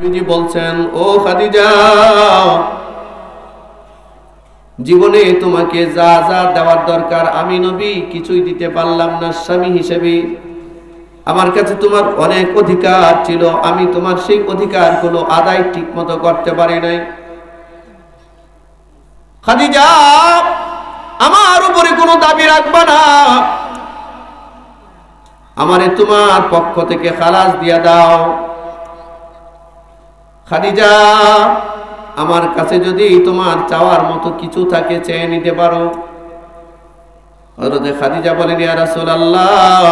নবীজি বলছেন, ও খাদিজা, জীবনে তোমাকে যা যা দেওয়ার দরকার আমি নবী, কিছুই দিতে পারলাম না স্বামী হিসেবে। আমার কাছে তোমার অনেক অধিকার ছিল, আমি তোমার সেই অধিকারগুলো আদায় ঠিক মতো করতে পারি নাই। খাদিজা, আমার উপরে কোনো দাবি রাখবা না। আমারে তোমার পক্ষ থেকে খালাস দিয়া দাও। খাদিজা, আমার কাছে যদি তোমার চাওয়ার মতো কিছু থাকে, চেয়ে নিতে পারো। হযরতে খাদিজা বলেন, ইয়া রাসূলুল্লাহ,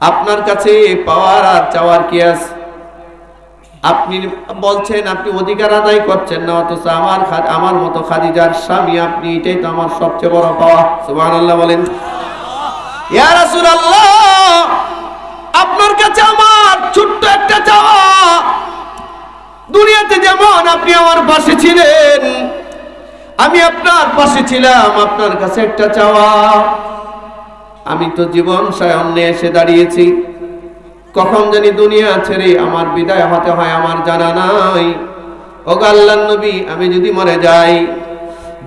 আপনার কাছে পাওয়ার আর চাওয়ার কি আছে? আপনি বলছেন, আপনি অধিকার আদায় করছেন না, অথচ আমার আমার মতো খাদিজার স্বামী, আপনি এটাই তো আমার সবচেয়ে বড় পাওয়া। সুবহানাল্লাহ বলেন। ইয়া রাসূলুল্লাহ, আপনার কাছে আমার ছোট্ট একটা চাওয়া দুনিয়াতে যেমন আপনি আমার পাশে ছিলেন, আমি আপনার পাশে ছিলাম, আপনার কাছে একটা চাওয়া। আমি তো জীবন সায়ন্নে এসে দাঁড়িয়েছি। কখন জানি দুনিয়া ছেড়ে আমার বিদায় হতে হয়, আমার জানা নাই। ও আল্লাহ নবী, আমি যদি মরে যাই,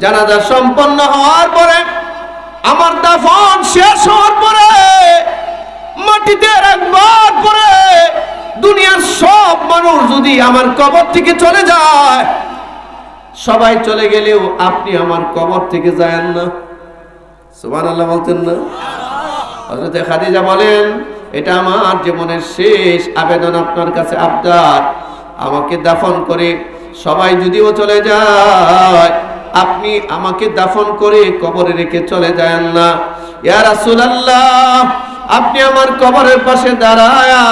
জানাজা সম্পন্ন হওয়ার পরে, আমার দাফন শেষ হওয়ার পরে, মাটিতে রাখবার পরে দুনিয়ার সব মানুষ যদি আমার কবর থেকে চলে যায়, সবাই চলে গেলেও আপনি আমার কবর থেকে যায়েন না। সুবান আল্লাহ বলতেন না। হজরতে খাদিজা বলেন, এটা আমার জীবনের শেষ আবেদন আপনার কাছে আবদার। আমাকে দাফন করে সবাই যদিও চলে যায়, আপনি আমাকে দাফন করে কবরে রেখে চলে যান না। ইয়া রাসূলুল্লাহ, আপনি আমার কবরের পাশে দাঁড়ায়া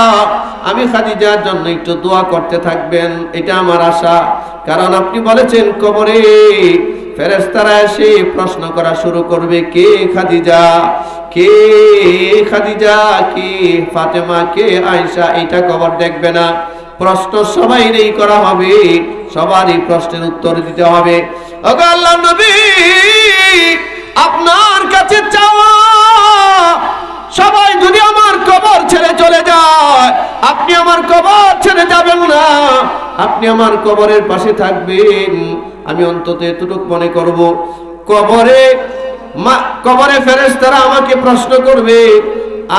আমি খাদিজার জন্য একটু দোয়া করতে থাকবেন, এটা আমার আশা। কারণ আপনি বলেছেন কবরে ফেরেশতারা এসে প্রশ্ন করা শুরু করবে, কে খাদিজা? কে খাদিজা? কে ফাতেমা? কে আয়েশা? এটা কবর দেখবে না। প্রশ্ন সবাই নেই করা হবে, সবারই প্রশ্নের উত্তর দিতে হবে। আপনার কাছে চাওয়া, সবাই যদি আমার কবর ছেড়ে চলে যায় আপনি আমার কবর ছেড়ে যাবেন না। আপনি আমার কবরের পাশে থাকবেন। আমি অন্তত এতটুকু মনে করব, কবরে মা ফেরেস ফেরেশতারা আমাকে প্রশ্ন করবে,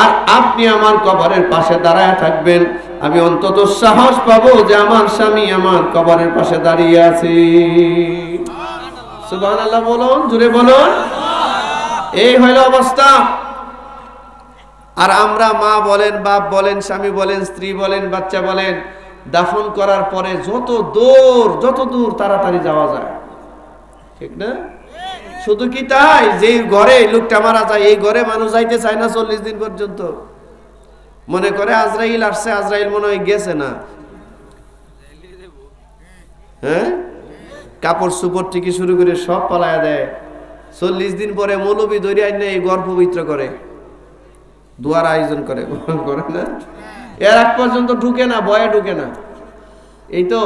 আর আপনি আমার কবরের পাশে দাঁড়ায় থাকবেন? আমি অন্তত সাহস পাবো যে আমার স্বামী আমার কবরের পাশে দাঁড়িয়ে আছে। সুবহানাল্লাহ বলুন জুড়ে বলুন। এই হইল অবস্থা। আর আমরা মা বলেন, বাপ বলেন, স্বামী বলেন, স্ত্রী বলেন, বাচ্চা বলেন, দাফন করার পরে যত দূর যত দূর তাড়াতাড়ি যাওয়া যায়। ঠিক না? শুধু কি তাই? যে ঘরে লোকটা মারা যায়, এই ঘরে মানুষ যাইতে চায় না চল্লিশ দিন পর্যন্ত। মনে করে আজরাইল আসছে, আজরাইল মনে হয় গেছে না? হ্যাঁ? কাপড় সুপড় থেকে শুরু করে সব পালায়া দেয়। চল্লিশ দিন পরে মৌলবী দৈরি আইনে এই গর্ভ পবিত্র করে। দুয়ার আয়োজন করে। করে না? এর আগ পর্যন্ত ঢুকে না, ভয়ে ঢুকে না। এই তো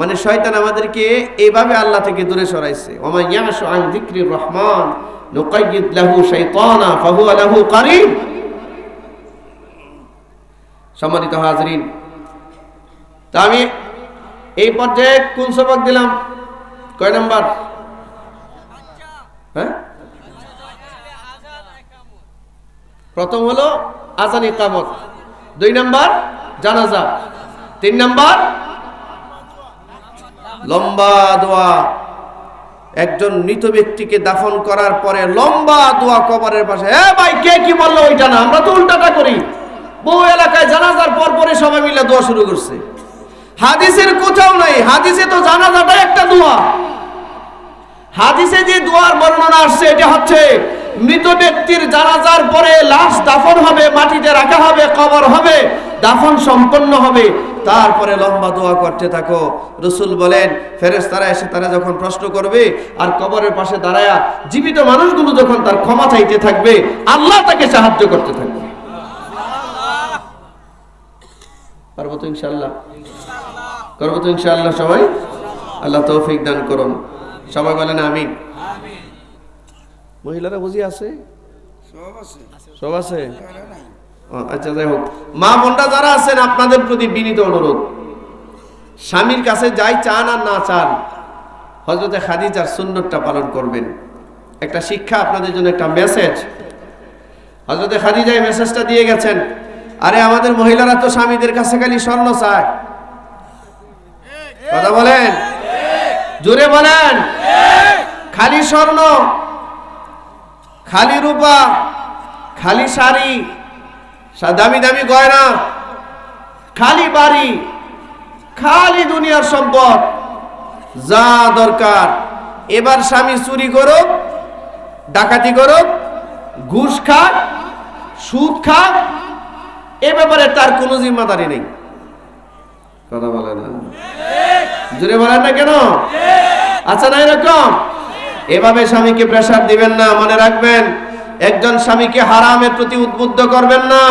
মানে শয়তান আমাদেরকে এইভাবে আল্লাহ থেকে দূরে সরাইছে। ওমা ইয়াশু আন যিকরির রহমান, নুকাইয়িদ লাহু শাইতানা, ফাহুয়া লাহু কারীন সম্মানিত হাজরিন, তা আমি এই পর্যায়ে কোন সবক দিলাম? কয় নাম্বার হ্যাঁ প্রথম হলো আজান ইকামত। দুই নাম্বার জানাজা। তিন নাম্বার লম্বা দোয়া। একজন মৃত ব্যক্তিকে দাফন করার পরে লম্বা দোয়া কবরের পাশে। হ্যাঁ ভাই, কে কি বলল ওইটা না? আমরা তো উল্টাটা করি। বহু এলাকায় জানাজার পর পরে সবাই মিলে দোয়া শুরু করছে। হাদিসের কোথাও নাই। হাদিসে তো জানাজাটা একটা দোয়া। হাদিসে যে দোয়ার বর্ণনা আসছে, এটা হচ্ছে মৃত ব্যক্তির জানাজার পরে লাশ দাফন হবে, মাটিতে রাখা হবে, কবর হবে, দাফন সম্পন্ন হবে। তারপরে লম্বা দোয়া করতে থাকো। রসুল বলেন, ফেরেশতারা এসে তারা যখন প্রশ্ন করবে, আর কবরের পাশে দাঁড়ায়া জীবিত মানুষগুলো যখন তার ক্ষমা চাইতে থাকবে, আল্লাহ তাকে সাহায্য করতে থাকবে। পারব ইনশাল্লাহ করব তো ইনশাআল্লাহ সবাই? আল্লাহ তৌফিক দান করুন। সবাই বলেন আমিন। মহিলারা বুঝি আছে? সব আছে। আচ্ছা যাই হোক। মা বোনটা যারা আছেন আপনাদের প্রতি বিনীত অনুরোধ। স্বামীর কাছে যাই চান আর না চান হজরতে খাদিজার সুন্নতটা পালন করবেন। একটা শিক্ষা আপনাদের জন্য একটা মেসেজ হজরতে খাদিজা এই মেসেজটা দিয়ে গেছেন আরে আমাদের মহিলারা তো স্বামীদের কাছে খালি স্বর্ণ চায়। কথা বলেন? জোরে বলেন? খালি স্বর্ণ। খালি রূপা খালি শাড়ি দামি দামি গয়না খালি বাড়ি খালি দুনিয়ার সম্পদ। যা দরকার এবার স্বামী চুরি করুক ডাকাতি করুক ঘুষ খাক সুদ খাক এ ব্যাপারে তার কোনো জিম্মাদারি নেই। কথা বলে না? জোরে বলেন না কেন? আচ্ছা না এরকম? এভাবে স্বামীকে প্রেসার দিবেন না, মনে রাখবেন, একজন স্বামীকে হারামের প্রতি উদ্বুদ্ধ করবেন না,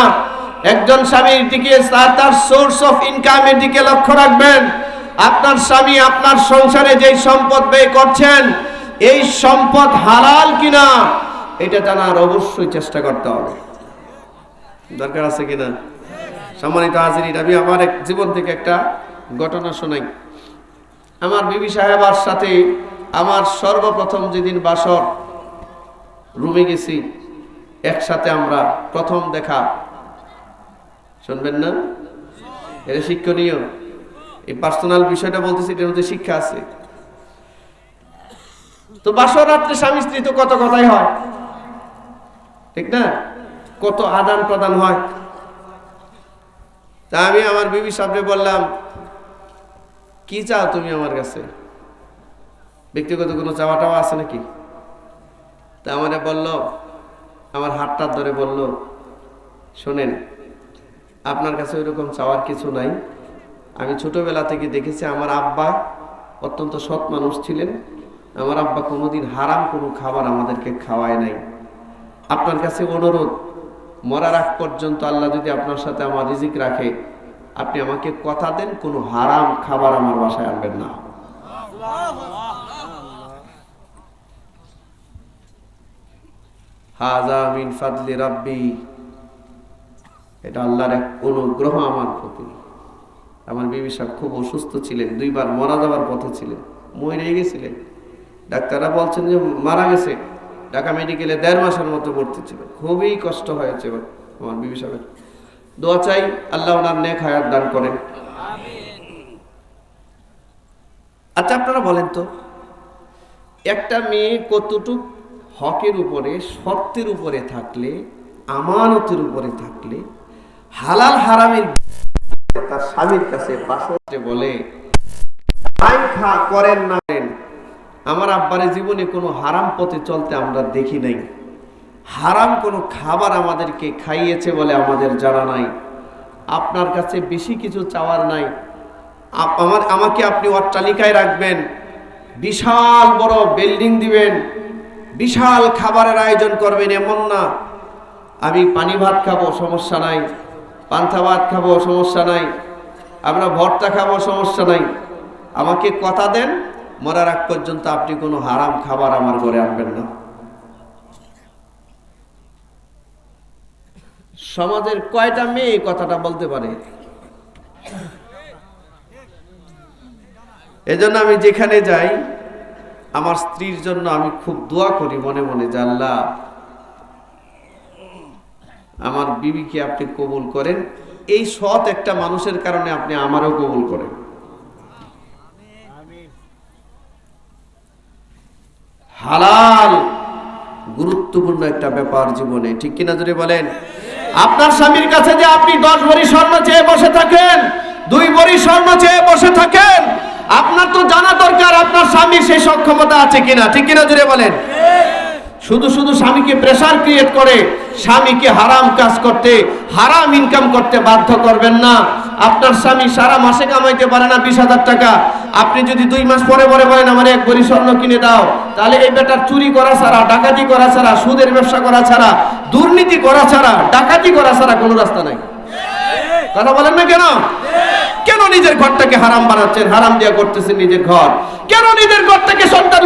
একজন স্বামীর দিকে তার তার সোর্স অফ ইনকামের দিকে লক্ষ্য রাখবেন। আপনার স্বামী আপনার সংসারে যেই সম্পদ ব্যয় করছেন, এই সম্পদ হালাল কিনা, এটা জানার অবশ্যই চেষ্টা করতে হবে। দরকার আছে কিনা? সম্মানিত হাজির আমি আমার এক জীবন থেকে একটা ঘটনা শোনাই। আমার বিবি সাহেবার সাথে আমার সর্বপ্রথম যেদিন বাসর রুমে গেছি, একসাথে আমরা প্রথম দেখা। শুনবেন না? এটা শিক্ষণীয়। এই পার্সোনাল বিষয়টা বলতেছি, এটার মধ্যে শিক্ষা আছে। তো বাসর রাত্রে স্বামী স্ত্রী তো কত কথাই হয়। ঠিক না? কত আদান প্রদান হয়। তা আমি আমার বিবি সামনে বললাম, কি চাও তুমি আমার কাছে? ব্যক্তিগত কোনো চাওয়া টাওয়া আছে নাকি? তা আমারে বলল, আমার হাতটার ধরে বলল, শোনেন, আপনার কাছে ওইরকম চাওয়ার কিছু নাই। আমি ছোটোবেলা থেকে দেখেছি আমার আব্বা অত্যন্ত সৎ মানুষ ছিলেন। আমার আব্বা কোনোদিন হারাম কোনো খাবার আমাদেরকে খাওয়ায় নাই। আপনার কাছে অনুরোধ, মরার আগ পর্যন্ত আল্লাহ যদি আপনার সাথে আমার রিজিক রাখে, আপনি আমাকে কথা দেন, কোনো হারাম খাবার আমার বাসায় আনবেন না। এটা আল্লাহর এক অনুগ্রহ আমার প্রতি। আমার খুব অসুস্থ ছিলেন, দুইবার মারা যাওয়ার পথে ছিলেন গেছিলেন। ডাক্তাররা বলছেন যে মারা গেছে। ঢাকা মেডিকেলে দেড় মাসের মতো ভর্তি ছিল। খুবই কষ্ট হয়েছে আমার বিবি সাহেবের। দোয়া চাই আল্লাহ ওনার নেক হায়াত দান করেন। আচ্ছা আপনারা বলেন তো, একটা মেয়ে কতটুক হকের উপরে সত্যের উপরে থাকলে, আমানতের উপরে থাকলে, হালাল হারামের তার স্বামীর কাছে বাসতে বলে করেন না আমার আব্বারের জীবনে কোনো হারাম পথে চলতে আমরা দেখি নাই। হারাম কোনো খাবার আমাদেরকে খাইয়েছে বলে আমাদের জানা নাই। আপনার কাছে বেশি কিছু চাওয়ার নাই। আমার, আমাকে আপনি অট্টালিকায় রাখবেন, বিশাল বড় বিল্ডিং দিবেন বিশাল খাবারের আয়োজন করবেন, এমন না। আমি পানি ভাত খাব, সমস্যা নাই। পান্থা ভাত খাব, সমস্যা নাই। আমরা ভর্তা খাব, সমস্যা নাই। আমাকে কথা দেন, মরার আগ পর্যন্ত আপনি কোনো হারাম খাবার আমার ঘরে আনবেন না। সমাজের কয়টা মেয়ে কথাটা বলতে পারে? এজন্য আমি যেখানে যাই আমার স্ত্রীর জন্য আমি খুব দোয়া করি মনে মনে আল্লাহ, আমার বিবিকে আপনি কবুল করেন। এই সৎ একটা মানুষের কারণে আপনি আমারও কবুল করেন। হালাল গুরুত্বপূর্ণ একটা ব্যাপার জীবনে, ঠিক কিনা যদি বলেন? আপনার স্বামীর কাছে যে আপনি দশ ভরি স্বর্ণ চেয়ে বসে থাকেন, দুই ভরি স্বর্ণ চেয়ে বসে থাকেন আপনার তো জানা দরকার আপনার স্বামীর সেই সক্ষমতা আছে কিনা, ঠিক কিনা জুড়ে বলেন। শুধু শুধু স্বামীকে প্রেশার ক্রিয়েট করে, স্বামীকে হারাম কাজ করতে, হারাম ইনকাম করতে বাধ্য করবেন না। আপনার স্বামী সারা মাসে কামাইতে পারে না বিশ হাজার টাকা। আপনি যদি দুই মাস পরে পরে বলেন, আমার এক ভরি স্বর্ণ কিনে দাও, তাহলে এই বেটার চুরি করা ছাড়া, ডাকাতি করা ছাড়া, সুদের ব্যবসা করা ছাড়া, দুর্নীতি করা ছাড়া, ডাকাতি করা ছাড়া কোনো রাস্তা নাই। কথা বলেন না কেন? কেন নিজের ঘরটাকে হারাম বানাচ্ছেন? হারাম দিয়া করতেছেন নিজের ঘর। কেন নিজের ঘরটাকে সন্তান